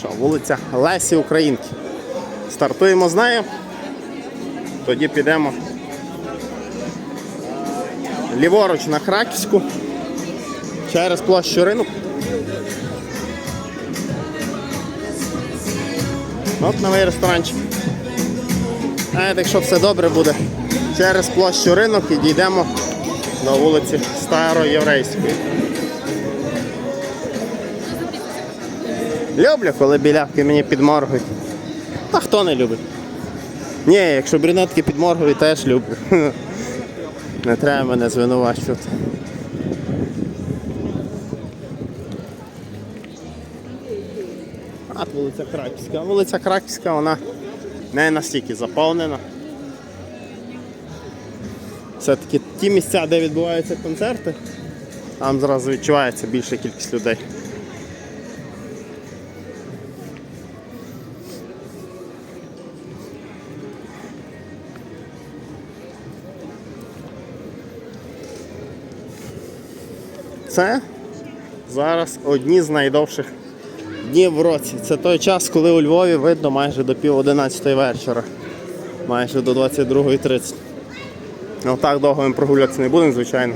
що, вулиця Лесі Українки. Стартуємо з нею. Тоді підемо ліворуч на Краківську через площу ринок. От новий ресторанчик. А якщо все добре буде, через площу ринок і дійдемо до вулиці Староєврейської. Люблю, коли білявки мені підморгують. А хто не любить? Ні, якщо брюнетки підморгують, теж люблю. Не треба мене звинувачувати. А вулиця Краківська. Вулиця Краківська, вона не настільки заповнена. Все-таки ті місця, де відбуваються концерти, там зразу відчувається більша кількість людей. Це зараз одні з найдовших днів в році. Це той час, коли у Львові видно майже до пів 11 вечора, майже до 22.30. Ну так довго ми прогулятися не будемо, звичайно.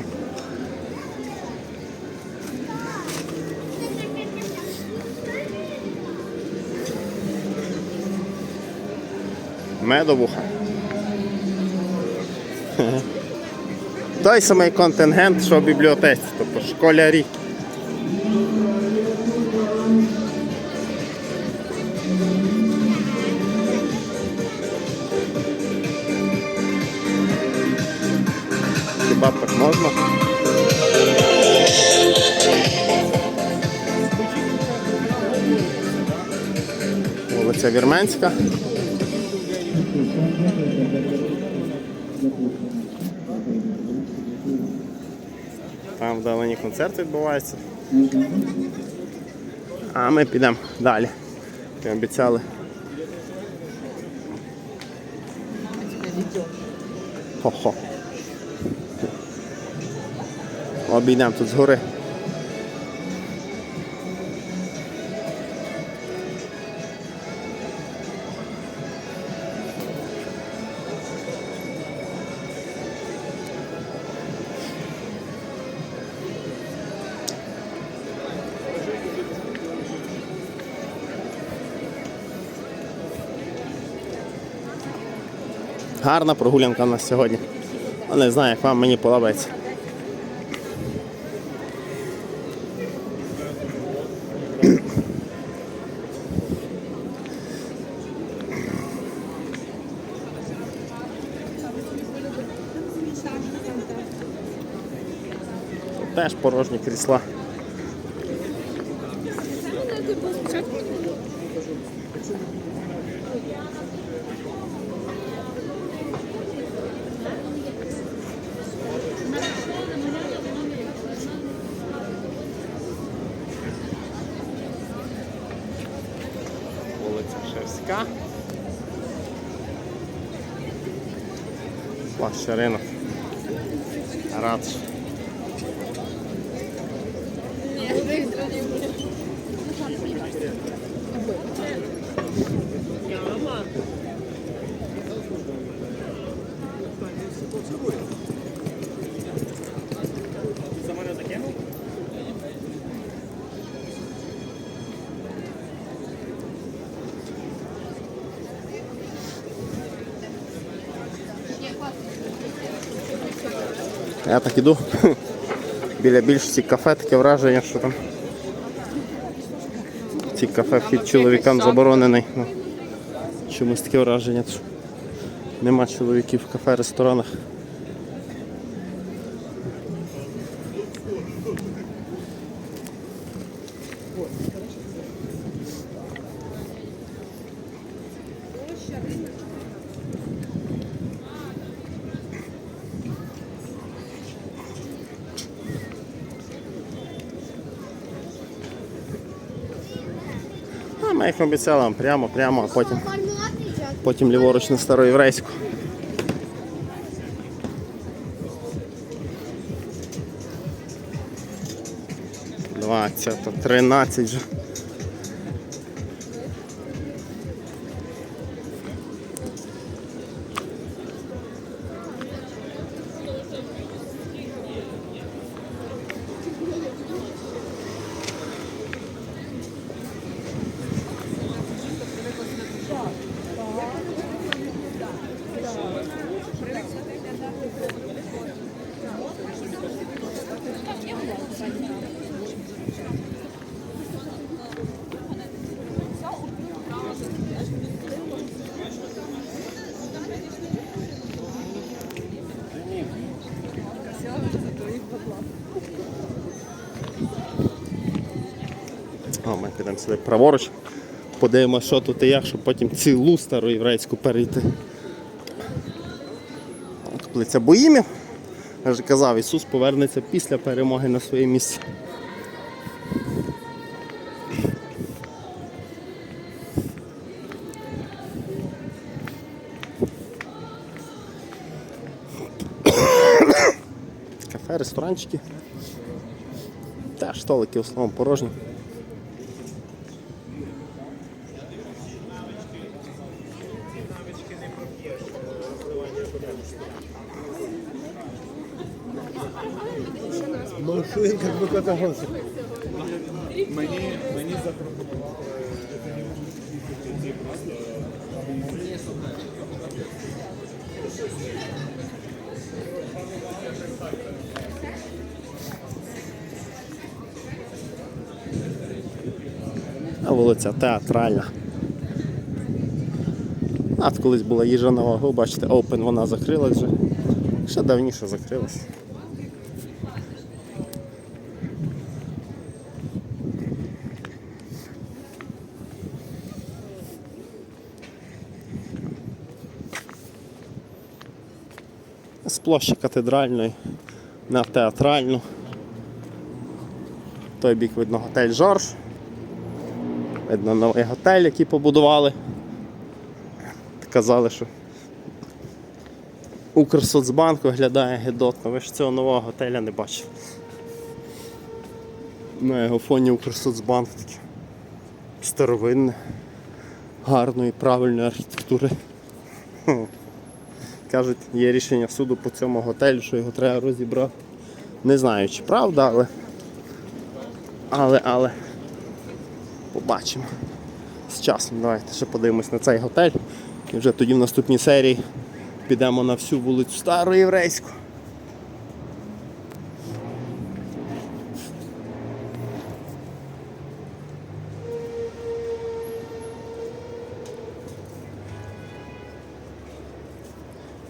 Медовуха. Той самий контингент, що в бібліотеці, тобто школярі. Хіба так можна? Вулиця Вірменська. Там вдалині концерт відбувається. А ми підемо далі. Як обіцяли. Хо-хо. Обійдемо тут згори. Гарна прогулянка у нас сьогодні. Ну, Не знаю, як вам мені подобається. Теж порожні крісла. Вулиця Шевська. Площа ринок. Радж. Я так іду. Біля більшості кафе таке враження, що там ці кафе вхід чоловікам заборонений. Ну, чомусь таке враження, нема чоловіків в кафе, ресторанах. А ми їх обіцяли вам прямо, прямо, а потім, потім ліворуч на староєврейську. Двадцята, тринадцять вже. Підемо сюди праворуч. Подивимося, що тут і як, щоб потім цілу староєврейську перейти. Каплиця Боїмів. Я вже казав, Ісус повернеться після перемоги на своє місце. Кафе, ресторанчики. Теж столики в основному порожні. Машинка викотагося. А вулиця театральна. От колись була їжа на вагу, бачите, Open вона закрилась вже. Ще давніше закрилась. З площі катедральної на театральну. Той бік видно готель Жорж. Видно новий готель, який побудували. Казали, що Укрсоцбанк виглядає гидотно. Ви ж цього нового готеля не бачили. На його фоні Укрсоцбанк таке старовинне, гарної, правильної архітектури. Кажуть, є рішення суду по цьому готелю, що його треба розібрати. Не знаю, чи правда, але. Але, але. Побачимо. З часом давайте ще подивимось на цей готель. І вже тоді в наступній серії підемо на всю вулицю Староєврейську.